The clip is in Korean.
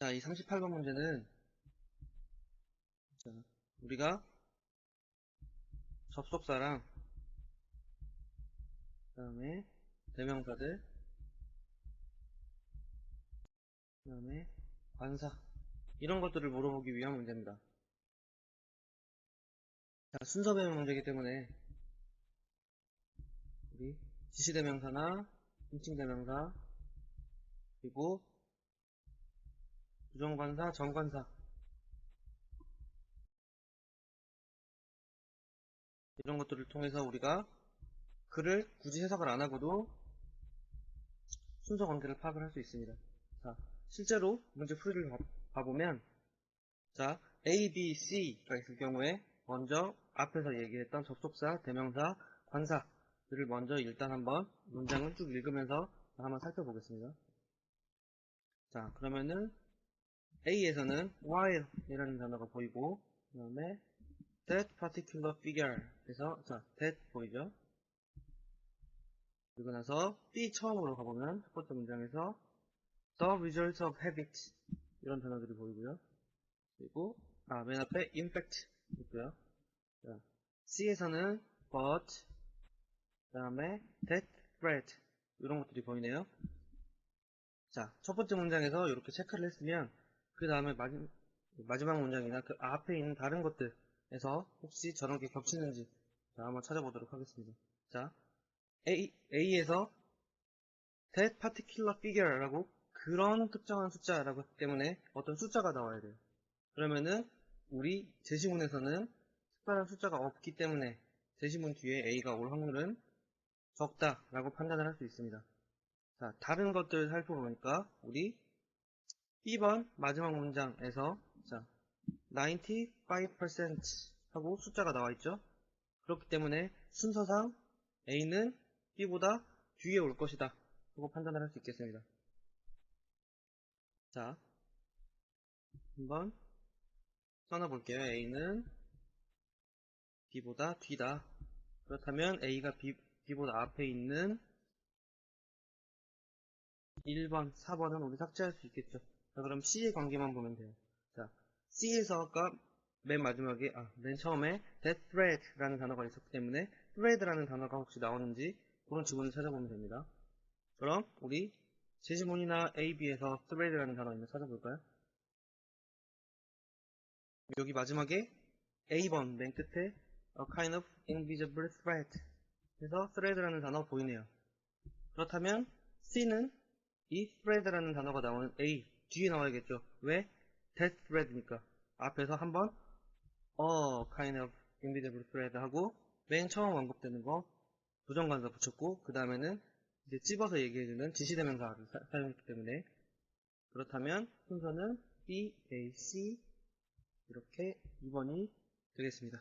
자, 이 38번 문제는 자, 우리가 접속사랑 그 다음에 대명사들 그 다음에 관사 이런 것들을 물어보기 위한 문제입니다. 자, 순서 배분 문제이기 때문에 우리 지시대명사나 인칭대명사 그리고 부정관사, 정관사 이런 것들을 통해서 우리가 글을 굳이 해석을 안 하고도 순서 관계를 파악을 할 수 있습니다. 자, 실제로 문제 풀이를 봐- 봐보면 자, A, B, C가 있을 경우에 먼저 앞에서 얘기했던 접속사, 대명사, 관사들을 먼저 일단 한번 문장을 쭉 읽으면서 한번 살펴보겠습니다. 자, 그러면은 A에서는 while 이라는 단어가 보이고 그 다음에 that particular figure 그래서 자, that 보이죠? 그리고 나서 B 처음으로 가보면 첫 번째 문장에서 the result of habit 이런 단어들이 보이고요. 그리고 아, 맨 앞에 in fact 있고요. 자, C에서는 but 그 다음에 that bread 이런 것들이 보이네요. 자, 첫 번째 문장에서 이렇게 체크를 했으면 그 다음에 마지막 문장이나 그 앞에 있는 다른 것들에서 혹시 저런 게 겹치는지 자, 한번 찾아보도록 하겠습니다. 자, A, A에서 that particular figure라고 그런 특정한 숫자라고 했기 때문에 어떤 숫자가 나와야 돼요. 그러면은 우리 제시문에서는 특별한 숫자가 없기 때문에 제시문 뒤에 A가 올 확률은 적다라고 판단을 할 수 있습니다. 자, 다른 것들 살펴보니까 우리 B번 마지막 문장에서 자, 95% 하고 숫자가 나와 있죠. 그렇기 때문에 순서상 A는 B보다 뒤에 올 것이다. 라고 판단을 할 수 있겠습니다. 자, 한번 써놔볼게요. A는 B보다 뒤다. 그렇다면 A가 B, B보다 앞에 있는 1번, 4번은 우리 삭제할 수 있겠죠. 자, 그럼 C의 관계만 보면 돼요. 자, C에서 아까 맨 마지막에, 아, 맨 처음에 that thread라는 단어가 있었기 때문에 thread라는 단어가 혹시 나오는지 그런 지문을 찾아보면 됩니다. 그럼 우리 제시문이나 A, B에서 thread라는 단어 있는 찾아볼까요? 여기 마지막에 A번 맨 끝에 a kind of invisible thread 그래서 thread라는 단어 보이네요. 그렇다면 C는 이 thread라는 단어가 나오는 A 뒤에 나와야겠죠. 왜? that thread니까 앞에서 한번 a kind of invisible thread 하고 맨 처음 완급되는 거 부정관사 붙였고 그 다음에는 이제 찝어서 얘기해주는 지시대명사를 사- 사용했기 때문에 그렇다면 순서는 B, A, C 이렇게 2번이 되겠습니다.